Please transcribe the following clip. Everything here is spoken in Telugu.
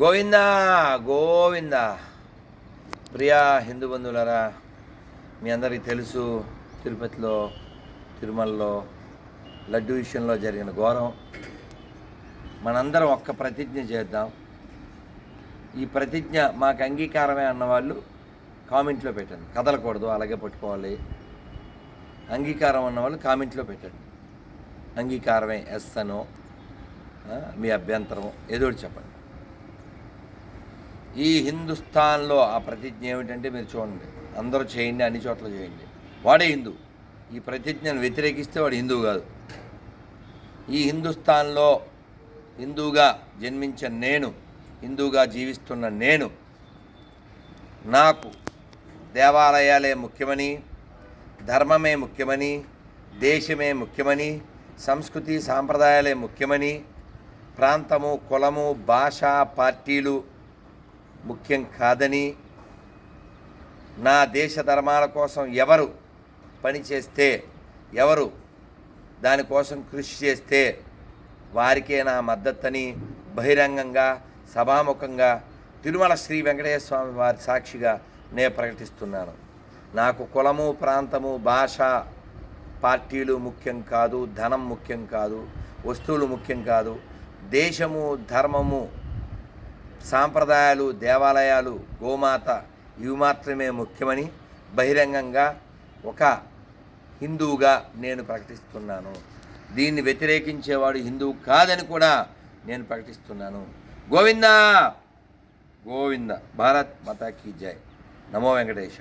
గోవింద గోవింద. ప్రియా హిందూ బంధువులరా మీ అందరికీ తెలుసు తిరుపతిలో తిరుమలలో లడ్డు విషయంలో జరిగిన ఘోరం. మనందరం ఒక్క ప్రతిజ్ఞ చేద్దాం. ఈ ప్రతిజ్ఞ మాకు అంగీకారమే అన్నవాళ్ళు కామెంట్లో పెట్టండి. కదలకూడదు అలాగే పట్టుకోవాలి. అంగీకారం అన్నవాళ్ళు కామెంట్లో పెట్టండి. అంగీకారమే ఎస్ అనో మీ అభ్యంతరం ఏదో చెప్పండి. ఈ హిందుస్థాన్లో ఆ ప్రతిజ్ఞ ఏమిటంటే మీరు చూడండి అందరూ చేయండి అన్ని చోట్ల చేయండి. వాడే హిందూ. ఈ ప్రతిజ్ఞను వ్యతిరేకిస్తే వాడు హిందువు కాదు. ఈ హిందుస్థాన్లో హిందూగా జన్మించిన నేను హిందూగా జీవిస్తున్న నేను నాకు దేవాలయాలే ముఖ్యమని ధర్మమే ముఖ్యమని దేశమే ముఖ్యమని సంస్కృతి సాంప్రదాయాలే ముఖ్యమని ప్రాంతము కులము భాష పార్టీలు ముఖ్యం కాదని నా దేశ ధర్మాల కోసం ఎవరు పనిచేస్తే ఎవరు దానికోసం కృషి చేస్తే వారికే నా మద్దతని బహిరంగంగా సభాముఖంగా తిరుమల శ్రీ వెంకటేశ్వర స్వామి వారి సాక్షిగా నేను ప్రకటిస్తున్నాను. నాకు కులము ప్రాంతము భాష పార్టీలు ముఖ్యం కాదు ధనం ముఖ్యం కాదు వస్తువులు ముఖ్యం కాదు దేశము ధర్మము సాంప్రదాయాలు దేవాలయాలు గోమాత ఇవి మాత్రమే ముఖ్యమని బహిరంగంగా ఒక హిందువుగా నేను ప్రకటిస్తున్నాను. దీన్ని వ్యతిరేకించేవాడు హిందువు కాదని కూడా నేను ప్రకటిస్తున్నాను. గోవింద! గోవింద భారత్ మతాకి జై. నమో వెంకటేశ.